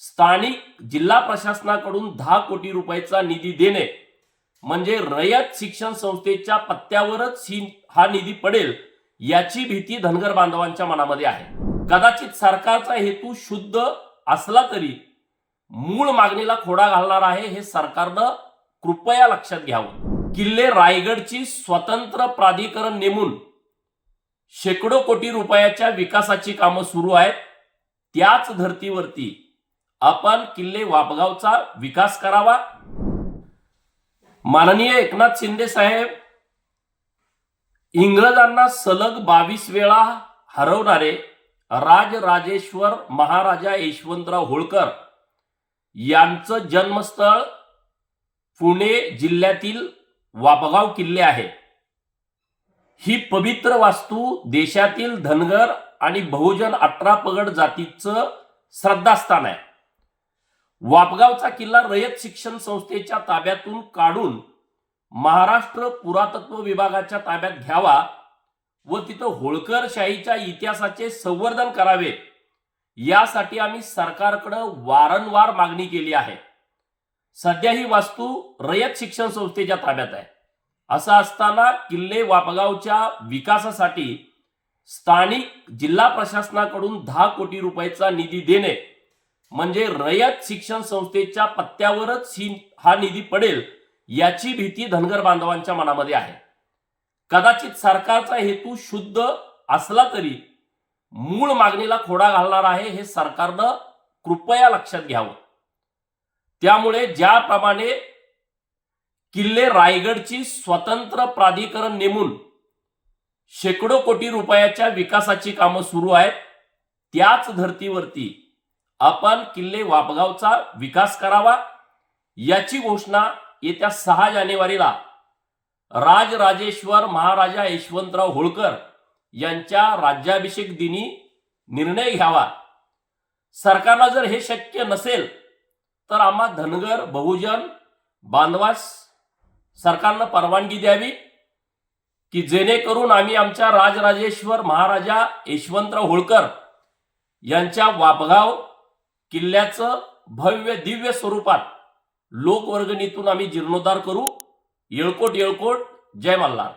स्थानिक जिल्हा प्रशासनाकडून दहा कोटी रुपयाचा निधी देणे म्हणजे रयत शिक्षण संस्थेच्या पत्त्यावरच ही हा निधी पडेल याची भीती धनगर बांधवांच्या मनामध्ये आहे. कदाचित सरकारचा हेतू शुद्ध असला तरी मूळ मागणीला खोडा घालणार आहे हे सरकारनं कृपया लक्षात घ्यावं. किल्ले रायगडची स्वतंत्र प्राधिकरण नेमून शेकडो कोटी रुपयाच्या विकासाची कामं सुरू आहेत. त्याच धर्तीवरती आपण किल्ले वापगावचा विकास करावा. माननीय एकनाथ शिंदे साहेब इंग्रजांना सलग बावीस वेळा हरवणारे राजराजेश्वर महाराजा यशवंतराव होळकर यांचं जन्मस्थळ पुणे जिल्ह्यातील वापगाव किल्ले आहे. ही पवित्र वास्तू देशातील धनगर आणि बहुजन अठरा पगड जातीचं श्रद्धास्थान आहे. वापगावचा किल्ला रयत शिक्षण संस्थेच्या ताब्यातून काढून महाराष्ट्र पुरातत्व विभागाच्या ताब्यात घ्यावा व तिथं होळकरशाहीच्या इतिहासाचे संवर्धन करावे. यासाठी आम्ही सरकारकडं वारंवार मागणी केली आहे. सध्या ही वास्तू रयत शिक्षण संस्थेच्या ताब्यात आहे. असं असताना किल्ले वापगावच्या विकासासाठी स्थानिक जिल्हा प्रशासनाकडून दहा कोटी रुपयाचा निधी देणे म्हणजे रयत शिक्षण संस्थेच्या पत्त्यावरच ही हा निधी पडेल याची भीती धनगर बांधवांच्या मनामध्ये आहे. कदाचित सरकारचा हेतू शुद्ध असला तरी मूळ मागणीला खोडा घालणार आहे हे सरकारनं कृपया लक्षात घ्यावं. त्यामुळे ज्याप्रमाणे किल्ले रायगडची स्वतंत्र प्राधिकरण नेमून शेकडो कोटी रुपयाच्या विकासाची कामं सुरू आहेत त्याच धर्तीवरती आपण किल्ले वापगावचा विकास करावा याची घोषणा येत्या सहा जानेवारीला राजराजेश्वर महाराजा यशवंतराव होळकर यांच्या राज्याभिषेक दिनी निर्णय घ्यावा. सरकारला जर हे शक्य नसेल तर आम्हा धनगर बहुजन बांधवास सरकारनं परवानगी द्यावी की जेणेकरून आम्ही आमच्या राजराजेश्वर महाराजा यशवंतराव होळकर यांच्या वापगाव किल्ल्याचं भव्य दिव्य स्वरूपात लोकवर्गणीतून आम्ही जीर्णोद्धार करू. येळकोट येळकोट. जय मल्हार.